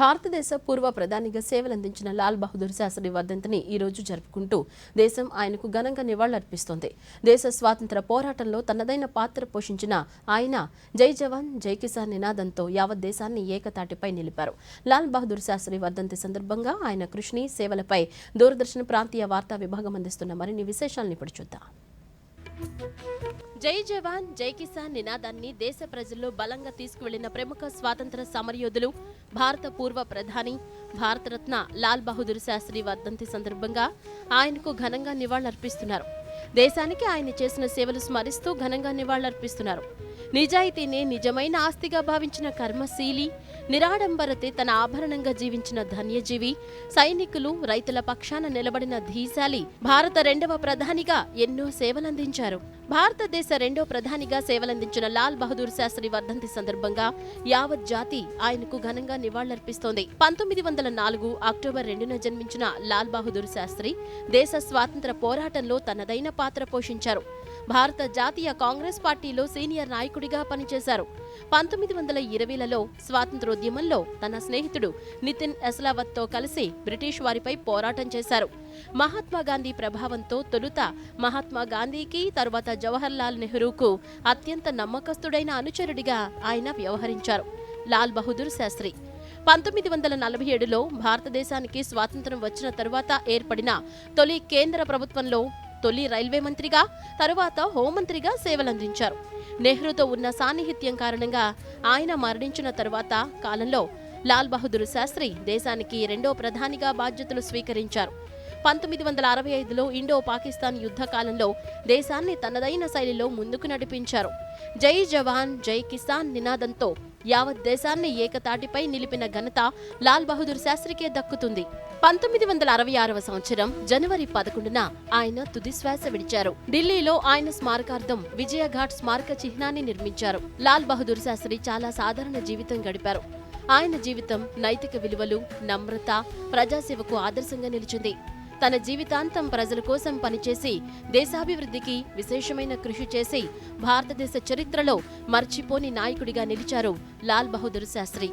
భారతదేశ పూర్వ ప్రధానిగా సేవలందించిన లాల్ బహదూర్ శాస్త్రి వర్ధంతిని ఈ రోజు జరుపుకుంటూ దేశం ఆయనకు ఘనంగా నివాళులర్పిస్తోంది. దేశ స్వాతంత్ర పోరాటంలో తనదైన పాత్ర పోషించిన ఆయన జై జవాన్ జై కిసాన్ నినాదంతో యావత్ దేశాన్ని ఏకతాటిపై నిలిపారు. లాల్ బహదూర్ శాస్త్రి వర్ధంతి సందర్భంగా ఆయన కృషిని సేవలపై దూరదర్శన్ ప్రాంతీయ వార్తా విభాగం అందిస్తున్న మరిన్ని విశేషాలను ఇప్పుడు చూద్దాం. జై జవాన్ జై కిసాన్ నినాదాన్ని దేశ ప్రజల్లో బలంగా తీసుకువెళ్ళిన ప్రముఖ స్వాతంత్ర సమరయోధులు భారత పూర్వ ప్రధాని భారతరత్న లాల్ బహదూర్ శాస్త్రి వర్ధంతి సందర్భంగా ఆయనకు ఘనంగా నివాళులర్పిస్తున్నారు. దేశానికి ఆయన చేసిన సేవలు స్మరిస్తూ ఘనంగా నివాళులర్పిస్తున్నారు. నిజాయితీనే నిజమైన ఆస్తిగా భావించిన కర్మశీలి నిరాడంబరతే తన ఆభరణంగా జీవించిన ధన్యజీవి సైనికులు రైతుల పక్షాన నిలబడిన ధీశాలి భారత రెండవ ప్రధానిగా ఎన్నో సేవలందించారు. భారతదేశ రెండో ప్రధానిగా సేవలందించిన లాల్ బహదూర్ శాస్త్రి వర్ధంతి సందర్భంగా యావత్ జాతి ఆయనకు ఘనంగా నివాళులర్పిస్తోంది. పంతొమ్మిది వందల నాలుగు అక్టోబర్ రెండున జన్మించిన లాల్ బహదూర్ శాస్త్రి దేశ స్వాతంత్ర పోరాటంలో తనదైన పాత్ర పోషించారు. భారత జాతీయ కాంగ్రెస్ పార్టీలో సీనియర్ నాయకుడిగా పనిచేశారు. పంతొమ్మిది వందల ఇరవైలలో స్వాతంత్రోద్యమంలో తన స్నేహితుడు నితిన్ ఎస్లావత్తో కలిసి బ్రిటిష్ వారిపై పోరాటం చేశారు. మహాత్మా గాంధీ ప్రభావంతో తొలుత మహాత్మా గాంధీకి తరువాత జవహర్ లాల్ నెహ్రూకు అత్యంత నమ్మకస్తుడైన అనుచరుడిగా ఆయన వ్యవహరించారు. లాల్ బహదూర్ శాస్త్రి. పంతొమ్మిది వందల నలభై ఏడులో భారతదేశానికి స్వాతంత్రం వచ్చిన తరువాత ఏర్పడిన తొలి కేంద్ర ప్రభుత్వంలో తొలి రైల్వే మంత్రిగా తరువాత హోంమంత్రిగా సేవలందించారు. నెహ్రూతో ఉన్న సాన్నిహిత్యం కారణంగా ఆయన మరణించిన తరువాత కాలంలో లాల్ బహదూర్ శాస్త్రి దేశానికి రెండో ప్రధానిగా బాధ్యతలు స్వీకరించారు. పంతొమ్మిది వందల అరవై ఐదులో ఇండో పాకిస్తాన్ యుద్ధ కాలంలో దేశాన్ని తనదైన శైలిలో ముందుకు నడిపించారు. జై జవాన్ జై కిసాన్ నినాదంతో యావత్ దేశాన్ని ఏకతాటిపై నిలిపిన ఘనత లాల్ బహదూర్ శాస్త్రికే దక్కుతుంది. పంతొమ్మిది వందల అరవై ఆరవ సంవత్సరం జనవరి పదకొండున ఆయన తుదిశ్వాస విడిచారు. ఢిల్లీలో ఆయన స్మారకార్థం విజయఘాట్ స్మారక చిహ్నాన్ని నిర్మించారు. లాల్ బహదూర్ శాస్త్రి చాలా సాధారణ జీవితం గడిపారు. ఆయన జీవితం నైతిక విలువలు నమ్రత ప్రజాసేవకు ఆదర్శంగా నిలిచింది. తన జీవితాంతం ప్రజల కోసం పనిచేసి దేశాభివృద్ధికి విశేషమైన కృషి చేసి భారతదేశ చరిత్రలో మర్చిపోని నాయకుడిగా నిలిచారు లాల్ బహదూర్ శాస్త్రి.